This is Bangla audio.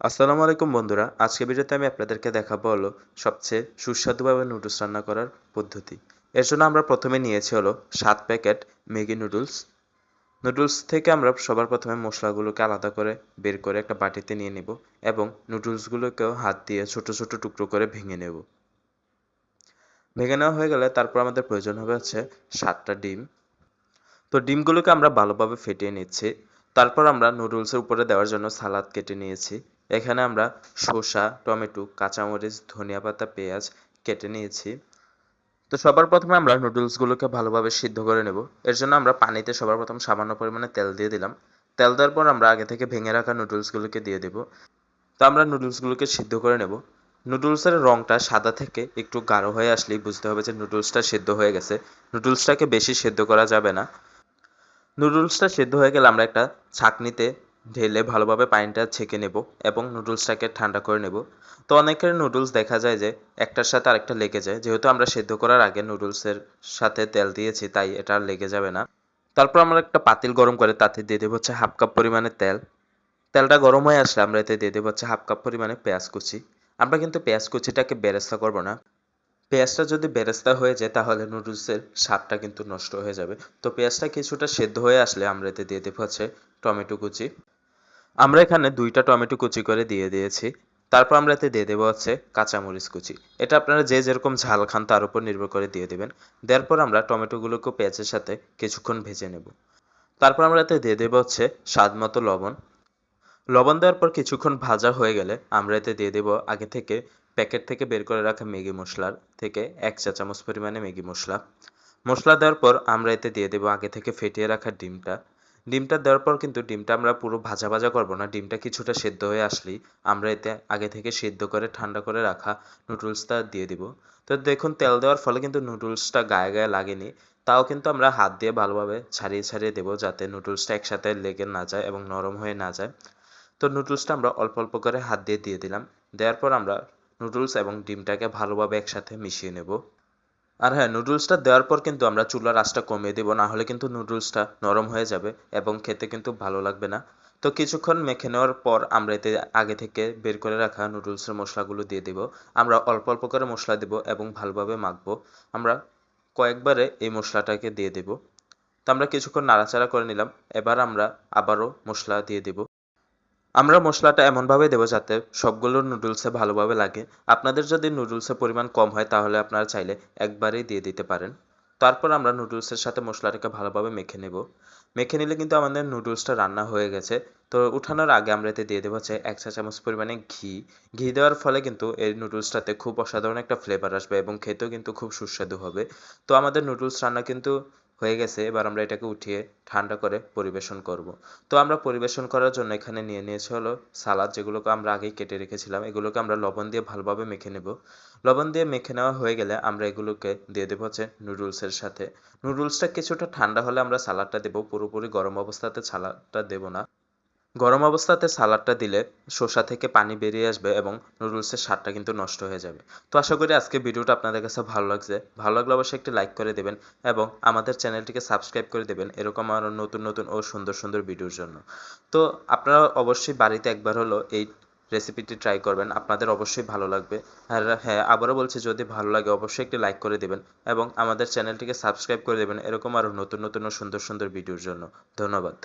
আসসালামু আলাইকুম বন্ধুরা আজকে ভিডিওতে আমি আপনাদেরকে দেখাবো হলো সবচেয়ে সুস্বাদুভাবে নুডলস রান্না করার পদ্ধতি। এর জন্য আমরা প্রথমে নিয়েছি হলো সাত প্যাকেট ম্যাগি নুডলস। নুডলস থেকে আমরা সবার প্রথমে মশলাগুলোকে আলাদা করে বের করে একটা বাটিতে নিয়ে নেব এবং নুডলসগুলোকেও হাত দিয়ে ছোট ছোট টুকরো করে ভেঙে নেব। ভেঙে নেওয়া হয়ে গেলে তারপর আমাদের প্রয়োজন হবে হচ্ছে সাতটা ডিম। তো ডিমগুলোকে আমরা ভালোভাবে ফেটিয়ে নিচ্ছি। তারপর আমরা নুডলসের উপরে দেওয়ার জন্য সালাদ কেটে নিয়েছি। এখানে আমরা শসা, টমেটো, কাঁচামরিচ ধনিয়া পাতা পেঁয়াজ কেটে নিয়েছি। তো সবার প্রথমে আমরা নুডলসগুলোকে ভালোভাবে সিদ্ধ করে নেব। এর জন্য আমরা পানিতে সবার প্রথম সামান্য পরিমাণে তেল দিয়ে দিলাম। তেল দেওয়ার পর আমরা আগে থেকে ভেঙে রাখা নুডলসগুলোকে দিয়ে দেব। তো আমরা নুডলসগুলোকে সিদ্ধ করে নেব। নুডলসের রঙটা সাদা থেকে একটু গাঢ় হয়ে আসলেই বুঝতে হবে যে নুডলসটা সেদ্ধ হয়ে গেছে। নুডলসটাকে বেশি সেদ্ধ করা যাবে না। নুডলসটা সেদ্ধ হয়ে গেলে আমরা একটা ছাঁকনিতে ঢেলে ভালোভাবে পানিটা ছেঁকে নেব এবং নুডলসটাকে ঠান্ডা করে নেব। তো অনেকের নুডলস দেখা যায় যে একটার সাথে আরেকটা লেগে যায়। যেহেতু আমরা সেদ্ধ করার আগে নুডলসের সাথে তেল দিয়েছি, তাই এটা আর লেগে যাবে না। তারপর আমরা একটা পাতিল গরম করে তাতে দিয়ে দেবো হচ্ছে হাফ কাপ পরিমাণে তেল। তেলটা গরম হয়ে আসলে আমরা এতে দিয়ে দেবো হচ্ছে হাফ কাপ পরিমাণে পেঁয়াজ কুচি। আমরা কিন্তু পেঁয়াজ কুচিটাকে বেরেস্তা করব না। পেঁয়াজটা যদি বেরেস্তা হয়ে যায়, তাহলে নুডলসের স্বাদটা কিন্তু নষ্ট হয়ে যাবে। তো পেঁয়াজটা কিছুটা সেদ্ধ হয়ে আসলে আমরা এতে দিয়ে দেবো হচ্ছে টমেটো কুচি। আমরা এখানে দুইটা টমেটো কুচি করে দিয়ে দিয়েছি। তারপর আমরা এতে দিয়ে দেবো হচ্ছে কাঁচামরিচ কুচি। এটা আপনারা যে যেরকম ঝাল খান, তার উপর নির্ভর করে দিয়ে দেবেন। দেওয়ার পর আমরা টমেটোগুলোকে পেঁয়াজের সাথে কিছুক্ষণ ভেজে নেব। তারপর আমরা এতে দিয়ে দেবো হচ্ছে স্বাদ মতো লবণ। লবণ দেওয়ার পর কিছুক্ষণ ভাজা হয়ে গেলে আমরা এতে দিয়ে দেবো আগে থেকে প্যাকেট থেকে বের করে রাখা ম্যাগি মশলার থেকে এক চা চামচ পরিমাণে ম্যাগি মশলা। মশলা দেওয়ার পর আমরা এতে দিয়ে দেবো আগে থেকে ফেটিয়ে রাখা ডিমটা। ডিমটা দেওয়ার পর কিন্তু ডিমটা আমরা পুরো ভাজা ভাজা করব না, ডিমটা কিছুটা সেদ্ধ হয়ে আসলেই আমরা এতে আগে থেকে সেদ্ধ করে, ঠান্ডা করে রাখা নুডলসটা দিয়ে দিব। তো দেখুন, তেল দেওয়ার ফলে কিন্তু নুডলসটা গায়ে গায়ে লাগেনি, তাও কিন্তু আমরা হাত দিয়ে ভালোভাবে ছাড়িয়ে ছাড়িয়ে দেবো যাতে নুডলসটা একসাথে লেগে না যায় এবং নরম হয়ে না যায়। তো নুডলসটা আমরা অল্প অল্প করে হাত দিয়ে দিয়ে দিলাম। দেওয়ার পর আমরা নুডলস এবং ডিমটাকে ভালোভাবে একসাথে মিশিয়ে নেব। আর হ্যাঁ নুডলসটা দেওয়ার পর কিন্তু আমরা চুলার আঁচটা কমিয়ে দেবো, না হলে কিন্তু নুডলসটা নরম হয়ে যাবে এবং খেতে কিন্তু ভালো লাগবে না। তো কিছুক্ষণ মেখে নেওয়ার পর আমরা এতে আগে থেকে বের করে রাখা নুডলসের মশলাগুলো দিয়ে দেব। আমরা অল্প অল্প করে মশলা দেব এবং ভালোভাবে মাখবো। আমরা কয়েকবারে এই মশলাটাকে দিয়ে দেব। তো আমরা কিছুক্ষণ নাড়াচাড়া করে নিলাম। এবার আমরা আবারও মশলা দিয়ে দেব। আমরা মশলাটা এমনভাবে দেবো যাতে সবগুলো নুডলসে ভালোভাবে লাগে। আপনাদের যদি নুডলসের পরিমাণ কম হয়, তাহলে আপনারা চাইলে একবারেই দিয়ে দিতে পারেন। তারপর আমরা নুডলসের সাথে মশলাটাকে ভালোভাবে মেখে নেব। মেখে নিলে কিন্তু আমাদের নুডলসটা রান্না হয়ে গেছে। তো উঠানোর আগে আমরা এতে দিয়ে দেবো হচ্ছে এক চা চামচ পরিমাণে ঘি। ঘি দেওয়ার ফলে কিন্তু এই নুডলসটাতে খুব অসাধারণ একটা ফ্লেভার আসবে এবং খেতেও কিন্তু খুব সুস্বাদু হবে। তো আমাদের নুডলস রান্না কিন্তু হয়ে গেছে, এবার আমরা এটাকে উঠিয়ে ঠান্ডা করে পরিবেশন করব। তো আমরা পরিবেশন করার জন্য এখানে নিয়ে নিয়েছি হলো সালাদ, যেগুলোকে আমরা আগেই কেটে রেখেছিলাম। এগুলোকে আমরা লবণ দিয়ে ভালোভাবে মেখে নেব। লবণ দিয়ে মেখে নেওয়া হয়ে গেলে আমরা এগুলোকে দিয়ে দেবো হচ্ছে নুডলসের সাথে। নুডলসটা কিছুটা ঠান্ডা হলে আমরা সালাডটা দেবো। পুরোপুরি গরম অবস্থাতে সালাদটা দেবো না। গরম অবস্থাতে সালাডটা দিলে শসা থেকে পানি বেরিয়ে আসবে এবং নুডলসের স্বাদটা কিন্তু নষ্ট হয়ে যাবে। তো আশা করি আজকে ভিডিওটা আপনাদের কাছে ভালো লাগছে। ভালো লাগলে অবশ্যই একটি লাইক করে দেবেন এবং আমাদের চ্যানেলটিকে সাবস্ক্রাইব করে দেবেন এরকম আরও নতুন নতুন ও সুন্দর সুন্দর ভিডিওর জন্য। তো আপনারা অবশ্যই বাড়িতে একবার হলো এই রেসিপিটি ট্রাই করবেন। আপনাদের অবশ্যই ভালো লাগবে। আর হ্যাঁ আবারও বলছি, যদি ভালো লাগে অবশ্যই একটি লাইক করে দেবেন এবং আমাদের চ্যানেলটিকে সাবস্ক্রাইব করে দেবেন এরকম আরও নতুন নতুন ও সুন্দর সুন্দর ভিডিওর জন্য। ধন্যবাদ।